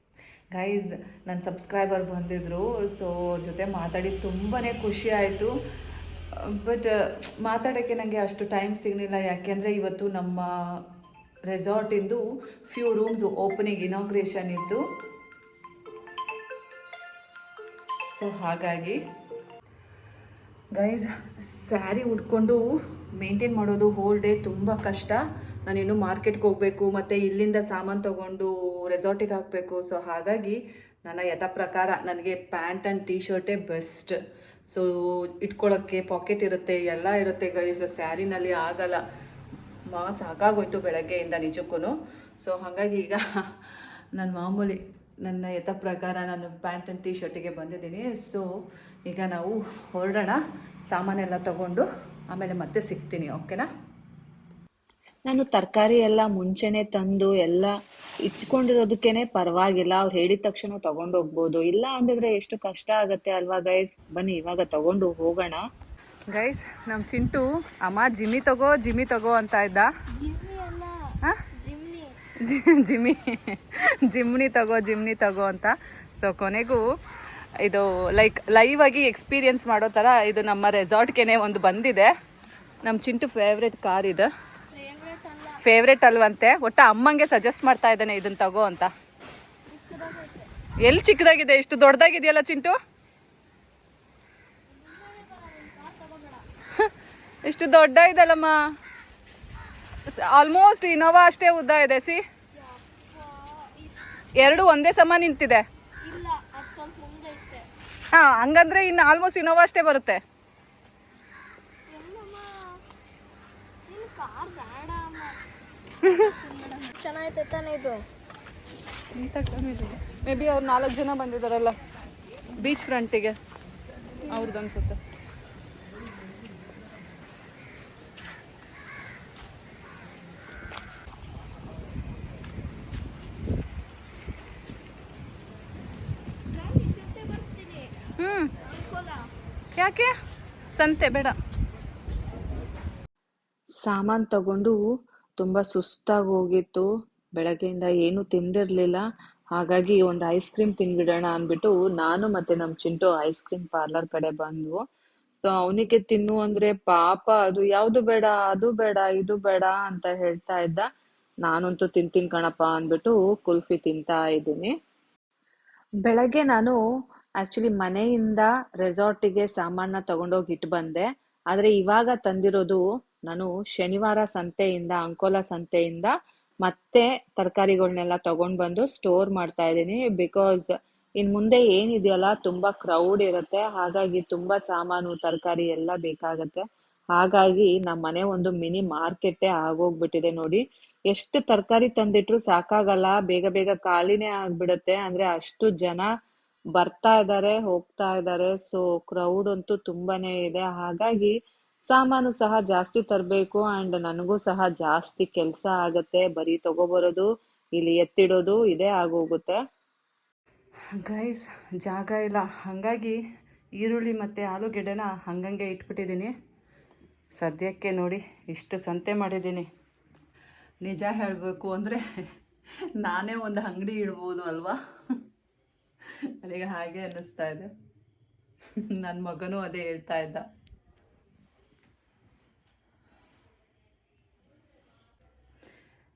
Speaker 1: ಗೈಸ್ ನನ್ನ ಸಬ್ಸ್ಕ್ರೈಬರ್ ಬಂದಿದ್ದರು ಸೊ ಅವ್ರ ಜೊತೆ ಮಾತಾಡಿ ತುಂಬಾ ಖುಷಿ ಆಯಿತು. ಬಟ್ ಮಾತಾಡೋಕ್ಕೆ ನನಗೆ ಅಷ್ಟು ಟೈಮ್ ಸಿಗಲಿಲ್ಲ. ಯಾಕೆಂದರೆ ಇವತ್ತು ನಮ್ಮ ರೆಸಾರ್ಟಿಂದು ಫ್ಯೂ ರೂಮ್ಸ್ ಓಪನಿಂಗ್ ಇನಾಗ್ರೇಷನ್ ಇತ್ತು. ಸೊ ಹಾಗಾಗಿ ಗೈಸ್ ಸ್ಯಾರಿ ಉಟ್ಕೊಂಡು ಮೇಂಟೈನ್ ಮಾಡೋದು ಹೋಲ್ ಡೇ ತುಂಬ ಕಷ್ಟ. ನಾನಿನ್ನು ಮಾರ್ಕೆಟ್ಗೆ ಹೋಗಬೇಕು, ಮತ್ತು ಇಲ್ಲಿಂದ ಸಾಮಾನು ತೊಗೊಂಡು ರೆಸಾರ್ಟಿಗೆ ಹಾಕಬೇಕು. ಸೊ ಹಾಗಾಗಿ ನನ್ನ ಯಥ ಪ್ರಕಾರ ನನಗೆ ಪ್ಯಾಂಟ್ ಆ್ಯಂಡ್ ಟೀ ಶರ್ಟೇ ಬೆಸ್ಟ್ ಸೊ ಇಟ್ಕೊಳ್ಳೋಕ್ಕೆ ಪಾಕೆಟ್ ಇರುತ್ತೆ, ಎಲ್ಲ ಇರುತ್ತೆ ಗೈಸ್ ಸ್ಯಾರಿನಲ್ಲಿ ಆಗಲ್ಲ. ಮಾ ಸಾಕಾಗೋಯ್ತು ಬೆಳಗ್ಗೆಯಿಂದ ನಿಜಕ್ಕೂ ಸೊ ಹಾಗಾಗಿ ಈಗ ನನ್ನ ಮಾಮೂಲಿ ನನ್ನ ಯಥ ಪ್ರಕಾರ ನಾನು ಪ್ಯಾಂಟ್ ಆ್ಯಂಡ್ ಟೀ ಶರ್ಟಿಗೆ ಬಂದಿದ್ದೀನಿ. ಸೊ ಈಗ ನಾವು ಹೊರಡೋಣ. ಸಾಮಾನೆಲ್ಲ ತಗೊಂಡು ಆಮೇಲೆ ಮತ್ತೆ ಸಿಗ್ತೀನಿ ಓಕೆನಾ
Speaker 5: ನಾನು ತರಕಾರಿ ಎಲ್ಲ ಮುಂಚೆನೆ ತಂದು ಎಲ್ಲ ಇಟ್ಕೊಂಡಿರೋದಕ್ಕೇನೆ ಪರವಾಗಿಲ್ಲ. ಅವ್ರು ಹೇಳಿದ ತಕ್ಷಣ ತಗೊಂಡು ಹೋಗ್ಬೋದು. ಇಲ್ಲ ಅಂದಿದ್ರೆ ಎಷ್ಟು ಕಷ್ಟ ಆಗತ್ತೆ ಅಲ್ವಾ ಗೈಸ್ ಬನ್ನಿ ಇವಾಗ ತಗೊಂಡು ಹೋಗೋಣ.
Speaker 1: ಗೈಸ್ ನಮ್ಮ ಚಿಂಟು ಅಮ್ಮ ಜಿಮ್ಮಿ ತಗೋ ಜಿಮ್ಮಿ ತಗೋ ಅಂತ ಇದ್ದ. ಜಿಮ್ಮಿ ಜಿಮ್ನಿ ತಗೋ ಜಿಮ್ನಿ ತಗೋ ಅಂತ. ಸೊ ಕೊನೆಗೂ ಇದು ಲೈಕ್ ಲೈವ್ ಆಗಿ ಎಕ್ಸ್ಪೀರಿಯನ್ಸ್ ಮಾಡೋ ಥರ ಇದು ನಮ್ಮ ರೆಸಾರ್ಟ್ಗೆ ಒಂದು ಬಂದಿದೆ. ನಮ್ಮ ಚಿಂಟು ಫೇವ್ರೆಟ್ ಕಾರ್ ಇದು. ಫೇವ್ರೆಟ್ ಅಲ್ವಂತೆ. ಒಟ್ಟ ಅಮ್ಮಂಗೆ ಸಜೆಸ್ಟ್ ಮಾಡ್ತಾ ಇದ್ದಾನೆ ಇದನ್ನ ತಗೋ ಅಂತ. ಎಲ್ಲಿ ಚಿಕ್ಕದಾಗಿದೆ? ಇಷ್ಟು ದೊಡ್ಡದಾಗಿದೆಯಲ್ಲ ಚಿಂಟು? ಇಷ್ಟು ದೊಡ್ಡ ಇದಲ್ಲಮ್ಮ. ಆಲ್ಮೋಸ್ಟ್ ಇನೋವಾ ಅಷ್ಟೇ ಉದ್ದ ಇದೆ ಸಿ? ಎರಡು ಒಂದೇ ಸಮ ನಿಂತಿದೆ. ಹಾ ಹಂಗಂದ್ರೆ ಇನ್ನು ಆಲ್ಮೋಸ್ಟ್ ಇನೋವಾ ಅಷ್ಟೇ ಬರುತ್ತೆ
Speaker 2: ಎಲ್ಲಮ್ಮ ನಿನ್ನ ಕಾರ್ ಬೇಡ ಅಮ್ಮ ಚೆನ್ನಾಗೈತೆ ತಾನೇ ಇದು.
Speaker 1: ಮೇ ಬಿ ಅವ್ರು ನಾಲ್ಕು ಜನ ಬಂದಿದ್ದಾರಲ್ಲ ಬೀಚ್ ಫ್ರಂಟಿಗೆ ಅವ್ರದ್ದು ಅನ್ಸುತ್ತೆ.
Speaker 2: ಅನ್ಕೋಲ
Speaker 1: ಯಾಕೆ? ಸಂತೆ ಬೇಡ.
Speaker 5: ಸಾಮಾನ್ ತಗೊಂಡು ತುಂಬಾ ಸುಸ್ತಾಗಿ ಹೋಗಿತ್ತು ಬೆಳಗ್ಗೆಯಿಂದ ಏನು ತಿಂದಿರ್ಲಿಲ್ಲ. ಹಾಗಾಗಿ ಒಂದು ಐಸ್ ಕ್ರೀಮ್ ತಿನ್ಬಿಡೋಣ ಅಂದ್ಬಿಟ್ಟು ನಾನು ಮತ್ತೆ ನಮ್ ಚಿಂಟು ಐಸ್ ಕ್ರೀಮ್ ಪಾರ್ಲರ್ ಕಡೆ ಬಂದ್ವು. ಸೊ ಅವನಿಗೆ ತಿನ್ನು ಅಂದ್ರೆ ಪಾಪ ಅದು ಯಾವ್ದು ಬೇಡ, ಅದು ಬೇಡ, ಇದು ಬೇಡ ಅಂತ ಹೇಳ್ತಾ ಇದ್ದ. ನಾನಂತೂ ತಿಂತೀನಿ ಕಣಪ್ಪ ಅಂದ್ಬಿಟ್ಟು ಕುಲ್ಫಿ ತಿಂತಾ ಇದ್ದೀನಿ. ಬೆಳಗ್ಗೆ ನಾನು ಆಕ್ಚುಲಿ ಮನೆಯಿಂದ ರೆಸಾರ್ಟಿಗೆ ಸಾಮಾನ ತಗೊಂಡೋಗಿ ಇಟ್ಟು ಬಂದೆ ಆದ್ರೆ ಇವಾಗ ತಂದಿರೋದು ನಾನು ಶನಿವಾರ ಸಂತೆಯಿಂದ, ಅಂಕೋಲಾ ಸಂತೆಯಿಂದ ಮತ್ತೆ ತರಕಾರಿಗಳನ್ನೆಲ್ಲ ತಗೊಂಡ್ ಬಂದು ಸ್ಟೋರ್ ಮಾಡ್ತಾ ಇದ್ದೀನಿ. ಬಿಕಾಸ್ ಇನ್ ಮುಂದೆ ಏನಿದೆಯಲ್ಲ, ತುಂಬಾ ಕ್ರೌಡ್ ಇರುತ್ತೆ. ಹಾಗಾಗಿ ತುಂಬಾ ಸಾಮಾನು, ತರಕಾರಿ ಎಲ್ಲ ಬೇಕಾಗತ್ತೆ. ಹಾಗಾಗಿ ನಮ್ಮ ಮನೆ ಒಂದು ಮಿನಿ ಮಾರ್ಕೆಟೇ ಆಗೋಗ್ಬಿಟ್ಟಿದೆ ನೋಡಿ. ಎಷ್ಟು ತರಕಾರಿ ತಂದಿಟ್ರು ಸಾಕಾಗಲ್ಲ. ಬೇಗ ಬೇಗ ಖಾಲಿನೇ ಆಗ್ಬಿಡುತ್ತೆ. ಅಂದ್ರೆ ಅಷ್ಟು ಜನ ಬರ್ತಾ ಇದ್ದಾರೆ ಹೋಗ್ತಾ ಇದ್ದಾರೆ ಸೊ ಕ್ರೌಡ್ ಅಂತೂ ತುಂಬಾನೇ ಇದೆ. ಹಾಗಾಗಿ ಸಾಮಾನು ಸಹ ಜಾಸ್ತಿ ತರಬೇಕು ಅಂಡ್ ನನಗೂ ಸಹ ಜಾಸ್ತಿ ಕೆಲಸ ಆಗತ್ತೆ. ಬರೀ ತಗೋಬರೋದು, ಇಲ್ಲಿ ಎತ್ತಿಡೋದು, ಇದೇ ಆಗೋಗುತ್ತೆ.
Speaker 1: ಗೈಸ್ ಜಾಗ ಇಲ್ಲ. ಹಾಗಾಗಿ ಈರುಳ್ಳಿ ಮತ್ತು ಆಲೂಗೆಡ್ಡೆನ ಹಂಗಂಗೆ ಇಟ್ಬಿಟ್ಟಿದ್ದೀನಿ. ಸದ್ಯಕ್ಕೆ ನೋಡಿ, ಇಷ್ಟು ಸಂತೆ ಮಾಡಿದ್ದೀನಿ. ನಿಜ ಹೇಳಬೇಕು ಅಂದರೆ ನಾನೇ ಒಂದು ಅಂಗಡಿ ಇಡ್ಬೋದು ಅಲ್ವಾ? ನನಗೆ ಹಾಗೆ ಅನ್ನಿಸ್ತಾ ಇದೆ. ನನ್ನ ಮಗನೂ ಅದೇ ಹೇಳ್ತಾ ಇದ್ದ.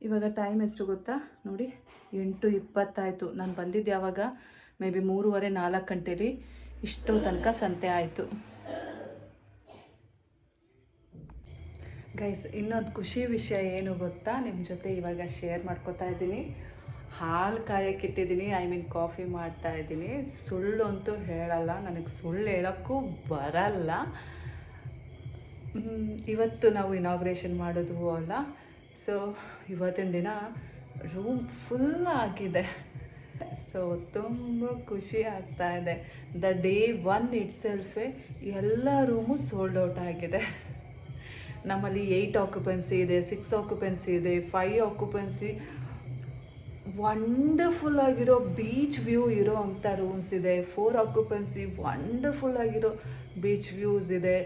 Speaker 1: ಇವಾಗ ಟೈಮ್ ಎಷ್ಟು ಗೊತ್ತಾ? ನೋಡಿ, ಎಂಟು ಇಪ್ಪತ್ತಾಯಿತು. ನಾನು ಬಂದಿದ್ದು ಯಾವಾಗ? ಮೇ ಬಿ ಮೂರುವರೆ, ನಾಲ್ಕು ಗಂಟೇಲಿ. ಇಷ್ಟು ತನಕ ಸಂತೆ ಆಯಿತು. ಗೈಸ್ ಇನ್ನೊಂದು ಖುಷಿ ವಿಷಯ ಏನು ಗೊತ್ತಾ? ನಿಮ್ಮ ಜೊತೆ ಇವಾಗ ಶೇರ್ ಮಾಡ್ಕೋತಾ ಇದ್ದೀನಿ. ಹಾಲು ಕಾಯಕ್ಕಿಟ್ಟಿದ್ದೀನಿ ಐ ಮೀನ್ ಕಾಫಿ ಮಾಡ್ತಾ ಇದ್ದೀನಿ. ಸುಳ್ಳು ಅಂತೂ ಹೇಳಲ್ಲ. ನನಗೆ ಸುಳ್ಳು ಹೇಳೋಕ್ಕೂ ಬರಲ್ಲ. ಇವತ್ತು ನಾವು ಇನಾಗ್ರೇಷನ್ ಮಾಡೋದು ಅಲ್ಲ. ಸೊ ಇವತ್ತಿನ ದಿನ ರೂಮ್ ಫುಲ್ ಆಗಿದೆ. ಸೊ ತುಂಬ ಖುಷಿ ಆಗ್ತಾ ಇದೆ. The day one itself ಎಲ್ಲ ರೂಮು ಸೋಲ್ಡ್ ಔಟ್ ಆಗಿದೆ. ನಮ್ಮಲ್ಲಿ ಏಯ್ಟ್ ಆಕ್ಯುಪೆನ್ಸಿ ಇದೆ ಸಿಕ್ಸ್ ಆಕ್ಯುಪೆನ್ಸಿ ಇದೆ ಫೈವ್ ಆಕ್ಯುಪೆನ್ಸಿ ವಂಡರ್ಫುಲ್ ಆಗಿರೋ ಬೀಚ್ ವ್ಯೂ ಇರೋ ಅಂಥ ರೂಮ್ಸ್ ಇದೆ. ಫೋರ್ ಆಕ್ಯುಪೆನ್ಸಿ ವಂಡರ್ಫುಲ್ ಆಗಿರೋ ಬೀಚ್ ವ್ಯೂಸ್ ಇದೆ.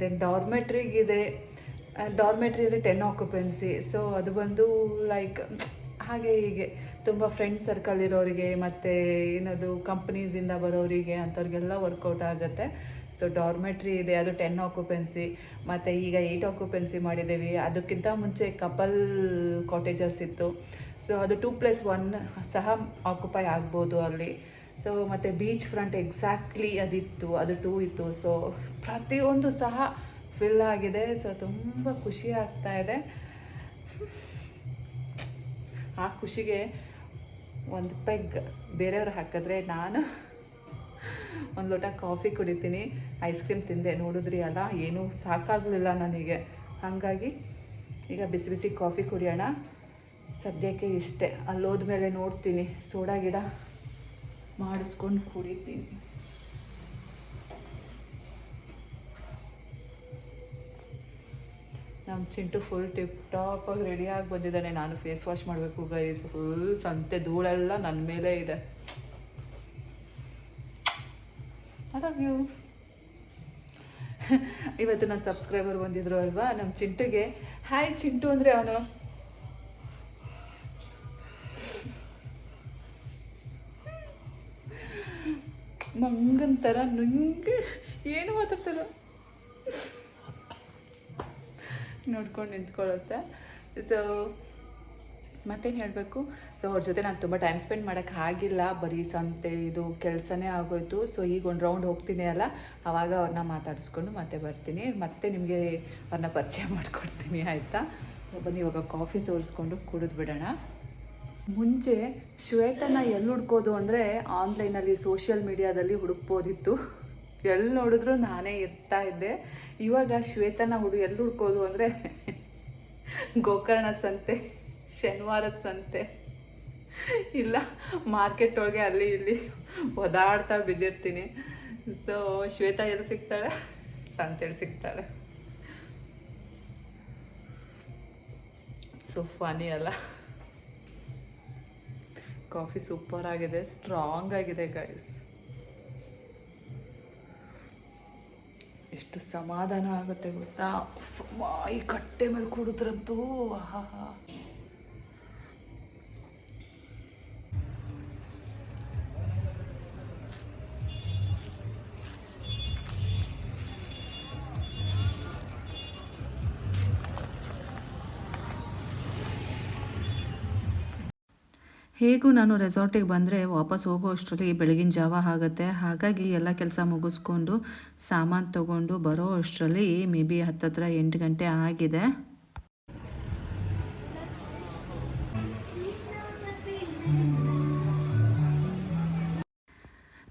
Speaker 1: ದೆನ್ ಡಾರ್ಮೆಟ್ರಿಗಿದೆ ಡಾರ್ಮೆಟ್ರಿ ಅಂದರೆ ಟೆನ್ ಆಕ್ಯುಪೆನ್ಸಿ ಸೊ ಅದು ಬಂದು ಲೈಕ್ ಹಾಗೆ ಹೀಗೆ. ತುಂಬ ಫ್ರೆಂಡ್ ಸರ್ಕಲ್ ಇರೋರಿಗೆ ಮತ್ತು ಏನದು ಕಂಪ್ನೀಸಿಂದ ಬರೋರಿಗೆ ಅಂಥವ್ರಿಗೆಲ್ಲ ವರ್ಕೌಟ್ ಆಗುತ್ತೆ. ಸೊ ಡಾರ್ಮೆಟ್ರಿ ಇದೆ, ಅದು ಟೆನ್ ಆಕ್ಯುಪೆನ್ಸಿ ಮತ್ತು ಈಗ ಏಯ್ಟ್ ಆಕ್ಯುಪೆನ್ಸಿ ಮಾಡಿದ್ದೀವಿ ಅದಕ್ಕಿಂತ ಮುಂಚೆ ಕಪಲ್ ಕಾಟೇಜಸ್ ಇತ್ತು. ಸೊ ಅದು ಟೂ ಪ್ಲಸ್ ಒನ್ ಸಹ ಆಕ್ಯುಪೈ ಆಗ್ಬೋದು ಅಲ್ಲಿ. ಸೊ ಮತ್ತು ಬೀಚ್ ಫ್ರಂಟ್ ಎಕ್ಸಾಕ್ಟ್ಲಿ ಅದಿತ್ತು. ಅದು ಟೂ ಇತ್ತು. ಸೊ ಪ್ರತಿಯೊಂದು ಸಹ ಫಿಲ್ ಆಗಿದೆ ಸೊ ತುಂಬ ಖುಷಿ ಆಗ್ತಾ ಇದೆ. ಆ ಖುಷಿಗೆ ಒಂದು ಪೆಗ್ ಬೇರೆಯವ್ರು ಹಾಕಿದ್ರೆ ನಾನು ಒಂದು ಲೋಟ ಕಾಫಿ ಕುಡಿತೀನಿ, ಐಸ್ ಕ್ರೀಮ್ ತಿಂದೆ, ನೋಡಿದ್ರಿ ಅಲ್ಲ, ಏನೂ ಸಾಕಾಗಲಿಲ್ಲ ನನಗೆ. ಹಾಗಾಗಿ ಈಗ ಬಿಸಿ ಬಿಸಿ ಕಾಫಿ ಕುಡಿಯೋಣ. ಸದ್ಯಕ್ಕೆ ಇಷ್ಟೇ ಅಲ್ಲಿ ಹೋದ್ಮೇಲೆ ನೋಡ್ತೀನಿ, ಸೋಡಾ ಗಿಡ ಮಾಡಿಸ್ಕೊಂಡು ಕುಡಿತೀನಿ. ನಮ್ಮ ಚಿಂಟು ಫುಲ್ ಟಿಪ್ ಟಾಪಾಗಿ ರೆಡಿಯಾಗಿ ಬಂದಿದ್ದಾನೆ. ನಾನು ಫೇಸ್ ವಾಶ್ ಮಾಡಬೇಕು ಗೈಸ್ ಫುಲ್ ಸಂತೆ ಧೂಳೆಲ್ಲ ನನ್ನ ಮೇಲೆ ಇದೆ. ಐ ಲವ್ ಯು ಇವತ್ತು ನನ್ನ ಸಬ್ಸ್ಕ್ರೈಬರ್ ಬಂದಿದ್ರು ಅಲ್ವಾ? ನಮ್ಮ ಚಿಂಟುಗೆ. ಹಾಯ್ ಚಿಂಟು ಅಂದರೆ ಅವನು. ಮಂಗನ್ ಥರ ನುಂಗೆ, ಏನು ಮಾತಾಡ್ತಾರ? ನೋಡ್ಕೊಂಡು ನಿಂತ್ಕೊಳ್ಳುತ್ತೆ. ಸೊ ಮತ್ತೇನು ಹೇಳಬೇಕು? ಸೊ ಅವ್ರ ಜೊತೆ ನಾನು ತುಂಬ ಟೈಮ್ ಸ್ಪೆಂಡ್ ಮಾಡೋಕ್ಕೆ ಆಗಿಲ್ಲ. ಬರೀ ಸಂತೆ, ಇದು ಕೆಲಸನೇ ಆಗೋಯ್ತು. ಸೊ ಈಗ ಒಂದು ರೌಂಡ್ ಹೋಗ್ತೀನಿ ಅಲ್ಲ? ಆವಾಗ ಅವ್ರನ್ನ ಮಾತಾಡಿಸ್ಕೊಂಡು ಮತ್ತೆ ಬರ್ತೀನಿ. ಮತ್ತೆ ನಿಮಗೆ ಅವ್ರನ್ನ ಪರಿಚಯ ಮಾಡಿಕೊಡ್ತೀನಿ, ಆಯಿತಾ? ಸೊ ಬನ್ನಿ, ಇವಾಗ ಕಾಫಿ ಸೋರಿಸ್ಕೊಂಡು ಕುಡಿದು ಬಿಡೋಣ. ಮುಂಚೆ ಶ್ವೇತನ ಎಲ್ಲಿ ಹುಡ್ಕೋದು ಅಂದರೆ ಆನ್ಲೈನಲ್ಲಿ ಸೋಷಿಯಲ್ ಮೀಡಿಯಾದಲ್ಲಿ ಹುಡುಕ್ಬೋದಿತ್ತು. ಎಲ್ಲಿ ನೋಡಿದ್ರು ನಾನೇ ಇರ್ತಾ ಇದ್ದೆ. ಇವಾಗ ಶ್ವೇತನ ಹುಡು ಎಲ್ಲಿ ಹುಡ್ಕೋದು ಅಂದರೆ ಗೋಕರ್ಣ ಸಂತೆ, ಶನಿವಾರದ ಸಂತೆ. ಇಲ್ಲ, ಮಾರ್ಕೆಟ್ ಒಳಗೆ ಅಲ್ಲಿ ಇಲ್ಲಿ ಒದಾಡ್ತಾ ಬಿದ್ದಿರ್ತೀನಿ. ಸೊ ಶ್ವೇತಾ ಎಲ್ಲಿ ಸಿಗ್ತಾಳೆ? ಸಂತೆಯಲ್ಲಿ ಸಿಗ್ತಾಳೆ? ಸೊ ಫನಿ ಅಲ್ಲ. ಕಾಫಿ ಸೂಪರ್ ಆಗಿದೆ, ಸ್ಟ್ರಾಂಗ್ ಆಗಿದೆ ಗೈಸ್ ಎಷ್ಟು ಸಮಾಧಾನ ಆಗುತ್ತೆ ಗೊತ್ತಾ? ಈ ಕಟ್ಟೆ ಮೇಲೆ ಕುಡಿದ್ರಂತೂ ಆಹಾ
Speaker 2: ಹೇಗೂ ನಾನು ರೆಸಾರ್ಟಿಗೆ ಬಂದರೆ ವಾಪಸ್ ಹೋಗೋ ಅಷ್ಟರಲ್ಲಿ ಬೆಳಗಿನ ಜಾವ ಆಗುತ್ತೆ. ಹಾಗಾಗಿ ಎಲ್ಲ ಕೆಲಸ ಮುಗಿಸ್ಕೊಂಡು ಸಾಮಾನು ತೊಗೊಂಡು ಬರೋ ಅಷ್ಟರಲ್ಲಿ ಮೇ ಬಿ ಹತ್ತತ್ರ ಎಂಟು ಗಂಟೆ ಆಗಿದೆ.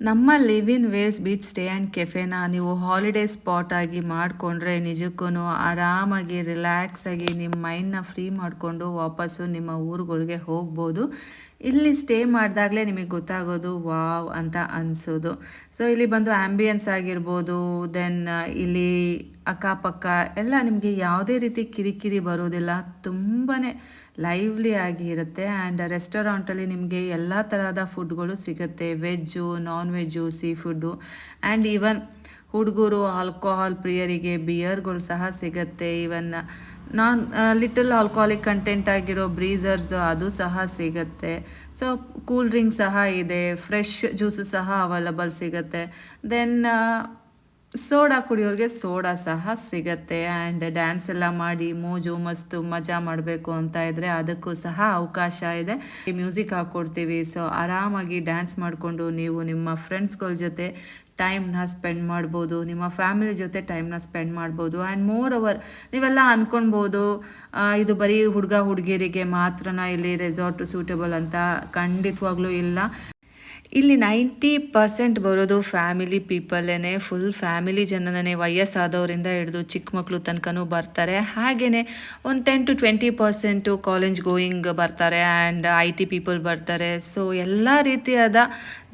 Speaker 2: ನಮ್ಮ Live in Waves beach stay and ಕೆಫೆನ ನೀವು ಹಾಲಿಡೇ ಸ್ಪಾಟ್ ಆಗಿ ಮಾಡಿಕೊಂಡ್ರೆ ನಿಜಕ್ಕೂ ಆರಾಮಾಗಿ, ರಿಲ್ಯಾಕ್ಸ್ ಆಗಿ ನಿಮ್ಮ ಮೈಂಡನ್ನ ಫ್ರೀ ಮಾಡಿಕೊಂಡು ವಾಪಸ್ಸು ನಿಮ್ಮ ಊರುಗಳಿಗೆ ಹೋಗ್ಬೋದು. ಇಲ್ಲಿ ಸ್ಟೇ ಮಾಡಿದಾಗಲೇ ನಿಮಗೆ ಗೊತ್ತಾಗೋದು, ವಾವ್ ಅಂತ ಅನಿಸೋದು. ಸೊ ಇಲ್ಲಿ ಬಂದು ಆ್ಯಂಬಿಯನ್ಸ್ ಆಗಿರ್ಬೋದು ದೆನ್ ಇಲ್ಲಿ ಅಕ್ಕಪಕ್ಕ ಎಲ್ಲ ನಿಮಗೆ ಯಾವುದೇ ರೀತಿ ಕಿರಿಕಿರಿ ಬರೋದಿಲ್ಲ. ತುಂಬಾ ಲೈವ್ಲಿ ಆಗಿ ಇರುತ್ತೆ. ಆ್ಯಂಡ್ ರೆಸ್ಟೋರೆಂಟಲ್ಲಿ ನಿಮಗೆ ಎಲ್ಲ ತರಹದ ಫುಡ್ಗಳು ಸಿಗುತ್ತೆ. Veg non veg seafood and even ಹುಡುಗರು ಆಲ್ಕೋಹಾಲ್ ಪ್ರಿಯರಿಗೆ ಬಿಯರ್ಗಳು ಸಹ ಸಿಗುತ್ತೆ. Even non little alcoholic content ಆಗಿರೋ ಬ್ರೀಸರ್ಸ್ ಅದು ಸಹ ಸಿಗುತ್ತೆ. ಸೊ ಕೂಲ್ ಡ್ರಿಂಕ್ ಸಹ ಇದೆ. ಫ್ರೆಶ್ ಜ್ಯೂಸು ಸಹ ಅವೈಲಬಲ್ ಸಿಗುತ್ತೆ. ದೆನ್ ಸೋಡಾ ಕುಡಿಯೋರಿಗೆ ಸೋಡಾ ಸಹ ಸಿಗತ್ತೆ ಆ್ಯಂಡ್ ಡ್ಯಾನ್ಸ್ ಎಲ್ಲ ಮಾಡಿ ಮೋಜು ಮಸ್ತು ಮಜಾ ಮಾಡಬೇಕು ಅಂತ ಇದ್ದರೆ ಅದಕ್ಕೂ ಸಹ ಅವಕಾಶ ಇದೆ. ಮ್ಯೂಸಿಕ್ ಹಾಕ್ಕೊಡ್ತೀವಿ ಸೊ ಆರಾಮಾಗಿ ಡ್ಯಾನ್ಸ್ ಮಾಡಿಕೊಂಡು ನೀವು ನಿಮ್ಮ ಫ್ರೆಂಡ್ಸ್ಗಳ ಜೊತೆ
Speaker 1: ಟೈಮ್ನ ಸ್ಪೆಂಡ್ ಮಾಡ್ಬೋದು, ನಿಮ್ಮ ಫ್ಯಾಮಿಲಿ ಜೊತೆ ಟೈಮ್ನ ಸ್ಪೆಂಡ್ ಮಾಡ್ಬೋದು ಆ್ಯಂಡ್ ಮೋರ್ ಓವರ್ ನೀವೆಲ್ಲ ಅಂದ್ಕೊಳ್ಬೋದು ಇದು ಬರೀ ಹುಡುಗ ಹುಡುಗಿಯರಿಗೆ ಮಾತ್ರನ ಇಲ್ಲಿ ರೆಸಾರ್ಟ್ ಸೂಟಬಲ್ ಅಂತ ಖಂಡಿತವಾಗ್ಲೂ ಇಲ್ಲ. ಇಲ್ಲಿ ನೈಂಟಿ ಪರ್ಸೆಂಟ್ ಬರೋದು ಫ್ಯಾಮಿಲಿ ಪೀಪಲೇ ಫುಲ್ ಫ್ಯಾಮಿಲಿ ಜನನೇ ವಯಸ್ಸಾದವರಿಂದ ಹಿಡಿದು ಚಿಕ್ಕ ಮಕ್ಕಳು ತನಕನೂ ಬರ್ತಾರೆ. ಹಾಗೆಯೇ ಒಂದು ten to twenty percent college going ಬರ್ತಾರೆ ಆ್ಯಂಡ್ ಐ ಟಿ ಪೀಪಲ್ ಬರ್ತಾರೆ. ಸೊ ಎಲ್ಲ ರೀತಿಯಾದ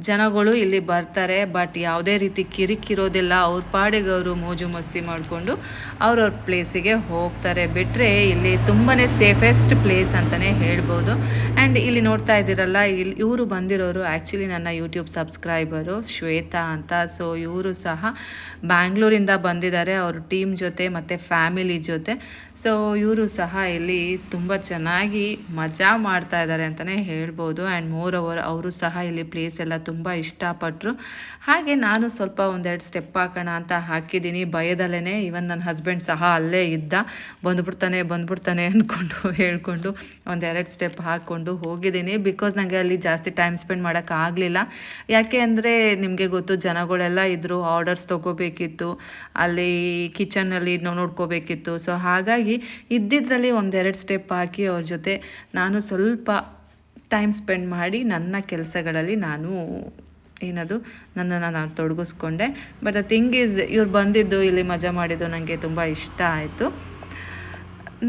Speaker 1: ಜನಗಳು ಇಲ್ಲಿ ಬರ್ತಾರೆ ಬಟ್ ಯಾವುದೇ ರೀತಿ ಕಿರಿಕಿರೋದಿಲ್ಲ. ಅವ್ರ ಪಾಡಿಗೆ ಅವರು ಮೋಜು ಮಸ್ತಿ ಮಾಡಿಕೊಂಡು ಅವ್ರವ್ರ ಪ್ಲೇಸಿಗೆ ಹೋಗ್ತಾರೆ. ಬಿಟ್ಟರೆ ಇಲ್ಲಿ ತುಂಬಾ ಸೇಫೆಸ್ಟ್ ಪ್ಲೇಸ್ ಅಂತಲೇ ಹೇಳ್ಬೋದು. ಆ್ಯಂಡ್ ಇಲ್ಲಿ ನೋಡ್ತಾ ಇದ್ದೀರಲ್ಲ ಇಲ್ಲಿ ಇವರು ಬಂದಿರೋರು ಆ್ಯಕ್ಚುಲಿ ನನ್ನ ಯೂಟ್ಯೂಬ್ ಸಬ್ಸ್ಕ್ರೈಬರು ಶ್ವೇತಾ ಅಂತ. ಸೊ ಇವರು ಸಹ ಬ್ಯಾಂಗ್ಳೂರಿಂದ ಬಂದಿದ್ದಾರೆ. ಅವ್ರ ಟೀಮ್ ಜೊತೆ ಮತ್ತು ಫ್ಯಾಮಿಲಿ ಜೊತೆ. ಸೊ ಇವರು ಸಹ ಇಲ್ಲಿ ತುಂಬ ಚೆನ್ನಾಗಿ ಮಜಾ ಮಾಡ್ತಾ ಇದ್ದಾರೆ ಅಂತಲೇ ಹೇಳ್ಬೋದು. ಆ್ಯಂಡ್ ಮೋರ್ ಓವರ್ ಅವರು ಸಹ ಇಲ್ಲಿ ಪ್ಲೇಸ್ ಎಲ್ಲ ತುಂಬ ಇಷ್ಟಪಟ್ಟರು ಹಾಗೆ ನಾನು ಸ್ವಲ್ಪ ಒಂದೆರಡು ಸ್ಟೆಪ್ ಹಾಕೋಣ ಅಂತ ಹಾಕಿದ್ದೀನಿ. ಭಯದಲ್ಲೇ ಇವನ್ ನನ್ನ ಹಸ್ಬೆಂಡ್ ಸಹ ಅಲ್ಲೇ ಇದ್ದ. ಬಂದ್ಬಿಡ್ತಾನೆ ಬಂದ್ಬಿಡ್ತಾನೆ ಅಂದ್ಕೊಂಡು ಹೇಳ್ಕೊಂಡು ಒಂದೆರಡು ಸ್ಟೆಪ್ ಹಾಕ್ಕೊಂಡು ಹೋಗಿದ್ದೀನಿ. ಬಿಕಾಸ್ ನನಗೆ ಅಲ್ಲಿ ಜಾಸ್ತಿ ಟೈಮ್ ಸ್ಪೆಂಡ್ ಮಾಡೋಕ್ಕಾಗಲಿಲ್ಲ ಯಾಕೆ ಅಂದರೆ ನಿಮಗೆ ಗೊತ್ತು, ಜನಗಳೆಲ್ಲ ಇದ್ದರು ಆರ್ಡರ್ಸ್ ತೊಗೋಬೇಕಿತ್ತು. ಅಲ್ಲಿ ಕಿಚನಲ್ಲಿ ನೋಡ್ಕೋಬೇಕಿತ್ತು. ಸೊ ಹಾಗಾಗಿ ಇದ್ದಿದ್ರಲ್ಲಿ ಒಂದೆರಡು ಸ್ಟೆಪ್ ಹಾಕಿ ಅವ್ರ ಜೊತೆ ನಾನು ಸ್ವಲ್ಪ ಟೈಮ್ ಸ್ಪೆಂಡ್ ಮಾಡಿ ನನ್ನ ಕೆಲಸಗಳಲ್ಲಿ ನಾನು ಏನದು, ನನ್ನನ್ನು ನಾನು ತೊಡಗಿಸ್ಕೊಂಡೆ. ಬಟ್ ದ ಥಿಂಗ್ ಈಸ್ ಇವ್ರು ಬಂದಿದ್ದು, ಇಲ್ಲಿ ಮಜಾ ಮಾಡಿದ್ದು ನನಗೆ ತುಂಬ ಇಷ್ಟ ಆಯಿತು.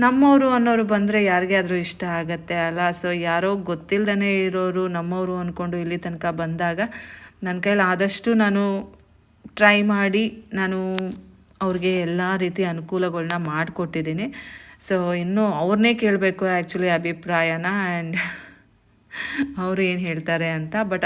Speaker 1: ನಮ್ಮವರು ಅನ್ನೋರು ಬಂದರೆ ಯಾರಿಗೆ ಆದರೂ ಇಷ್ಟ ಆಗತ್ತೆ ಅಲ್ಲ? ಸೊ ಯಾರೋ ಗೊತ್ತಿಲ್ಲದೇ ಇರೋರು, ನಮ್ಮವರು ಅಂದ್ಕೊಂಡು ಇಲ್ಲಿ ತನಕ ಬಂದಾಗ ನನ್ನ ಕೈಲಿ ಆದಷ್ಟು ನಾನು ಟ್ರೈ ಮಾಡಿ ನಾನು ಅವ್ರಿಗೆ ಎಲ್ಲ ರೀತಿ ಅನುಕೂಲಗಳನ್ನ ಮಾಡಿಕೊಟ್ಟಿದ್ದೀನಿ. ಸೊ ಇನ್ನೂ ಅವ್ರನ್ನೇ ಕೇಳಬೇಕು ಆ್ಯಕ್ಚುಲಿ ಅಭಿಪ್ರಾಯನ ಆ್ಯಂಡ್ ಅವರು ಏನು ಹೇಳ್ತಾರೆ ಅಂತ. ಬಟ್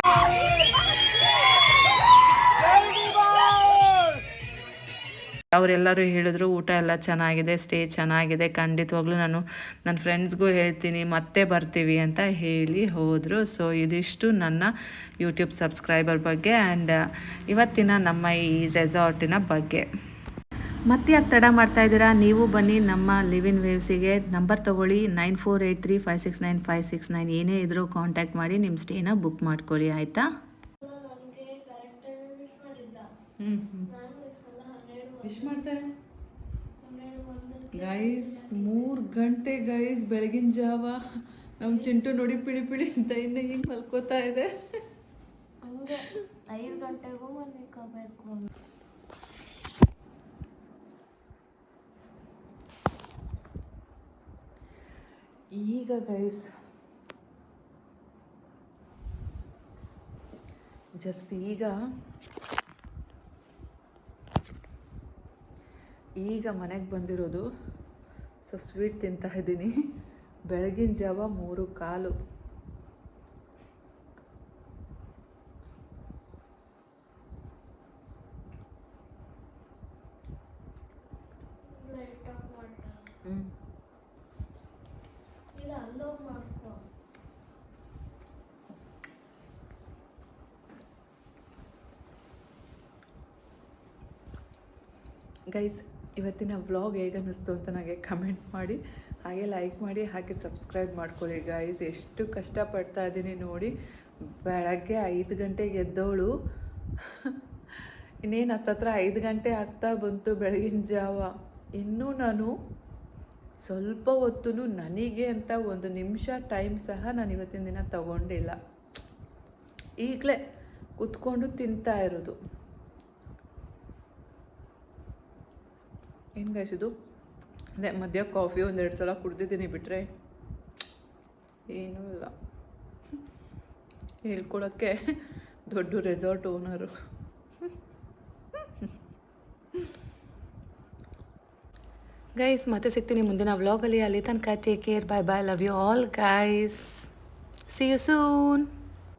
Speaker 1: ಅವರೆಲ್ಲರೂ ಹೇಳಿದ್ರು ಊಟ ಎಲ್ಲ ಚೆನ್ನಾಗಿದೆ ಸ್ಟೇ ಚೆನ್ನಾಗಿದೆ ಖಂಡಿತವಾಗ್ಲೂ ನಾನು ನನ್ನ ಫ್ರೆಂಡ್ಸ್ಗೂ ಹೇಳ್ತೀನಿ ಮತ್ತೆ ಬರ್ತೀವಿ ಅಂತ ಹೇಳಿ ಹೋದರು. ಸೊ ಇದಿಷ್ಟು ನನ್ನ ಯೂಟ್ಯೂಬ್ ಸಬ್ಸ್ಕ್ರೈಬರ್ ಬಗ್ಗೆ ಆ್ಯಂಡ್ ಇವತ್ತಿನ ನಮ್ಮ ಈ ರೆಸಾರ್ಟಿನ ಬಗ್ಗೆ. ಮತ್ತೆ ಯಾಕೆ ತಡ ಮಾಡ್ತಾ ಇದ್ದೀರಾ? ನೀವು ಬನ್ನಿ ನಮ್ಮ ಲಿವ್ ಇನ್ ವೇವ್ಸಿಗೆ ನಂಬರ್ ತೊಗೊಳ್ಳಿ nine four eight three five six nine five six nine ಏನೇ ಇದ್ರೂ ಕಾಂಟ್ಯಾಕ್ಟ್ ಮಾಡಿ ನಿಮ್ಮ ಸ್ಟೇನ ಬುಕ್ ಮಾಡ್ಕೊಳ್ಳಿ ಆಯಿತಾ?
Speaker 6: ನನಗೆ ಕರೆಕ್ಟ್ ಟೈಮ್ ವಿಶ್ ಮಾಡಿದ್ದ ನಾನು ಈ ಸಲ
Speaker 2: ವಿಶ್ ಮಾಡ್ತಾರೆ ಗೈಸ್ ಮೂರು ಗಂಟೆ ಗೈಸ್ ಬೆಳಗಿನ ಜಾವ. ನಮ್ಮ ಚಿಂಟು ನೋಡಿ ಪಿಳಿ ಪಿಳಿ ಅಂತ ಇನ್ನು ಹಿಂಗೆ ಮಲ್ಕೋತಾ ಇದೆ.
Speaker 6: ಐದು ಗಂಟೆಗೂ ಮಲ್ಕೋಬೇಕು.
Speaker 2: ಈಗ ಗೈಸ್ ಜಸ್ಟ್ ಈಗ ಈಗ ಮನೆಗೆ ಬಂದಿರೋದು ಸೊ ಸ್ವೀಟ್ ತಿಂತಾ ಇದ್ದೀನಿ. ಬೆಳಗಿನ ಜಾವ ಮೂರು ಕಾಲು. ಗೈಸ್ ಇವತ್ತಿನ ವ್ಲಾಗ್ ಹೇಗೆ ಅನ್ನಿಸ್ತು ಅಂತ ನನಗೆ ಕಮೆಂಟ್ ಮಾಡಿ, ಹಾಗೆ ಲೈಕ್ ಮಾಡಿ, ಹಾಗೆ ಸಬ್ಸ್ಕ್ರೈಬ್ ಮಾಡ್ಕೊಳ್ಳಿ ಗೈಸ್ ಎಷ್ಟು ಕಷ್ಟಪಡ್ತಾ ಇದ್ದೀನಿ ನೋಡಿ. ಬೆಳಗ್ಗೆ ಐದು ಗಂಟೆಗೆ ಎದ್ದವಳು ಇನ್ನೇನು ಹತ್ತತ್ರ ಐದು ಗಂಟೆ ಆಗ್ತಾ ಬಂತು ಬೆಳಗಿನ ಜಾವ. ಇನ್ನೂ ನಾನು ಸ್ವಲ್ಪ ಹೊತ್ತು ನನಗೆ ಅಂತ ಒಂದು ನಿಮಿಷ ಟೈಮ್ ಸಹ ನಾನು ಇವತ್ತಿನ ದಿನ ತಗೊಂಡಿಲ್ಲ. ಈಗಲೇ ಕುತ್ಕೊಂಡು ತಿಂತಾ ಇರೋದು. ಏನು ಇದು? ಅದೇ ಮಧ್ಯ ಕಾಫಿ ಒಂದೆರಡು ಸಲ ಕುಡ್ದಿದ್ದೀನಿ ಬಿಟ್ಟರೆ ಏನೂ ಇಲ್ಲ. ಹೇಳ್ಕೊಳಕ್ಕೆ ದೊಡ್ಡ ರೆಸಾರ್ಟ್ ಓನರು
Speaker 1: ಗೈಸ್ ಮತ್ತೆ ಸಿಗ್ತೀನಿ ಮುಂದಿನ ವ್ಲಾಗಲ್ಲಿ ಅಲ್ಲಿ. ತನಕ take care bye bye love you all guys see you soon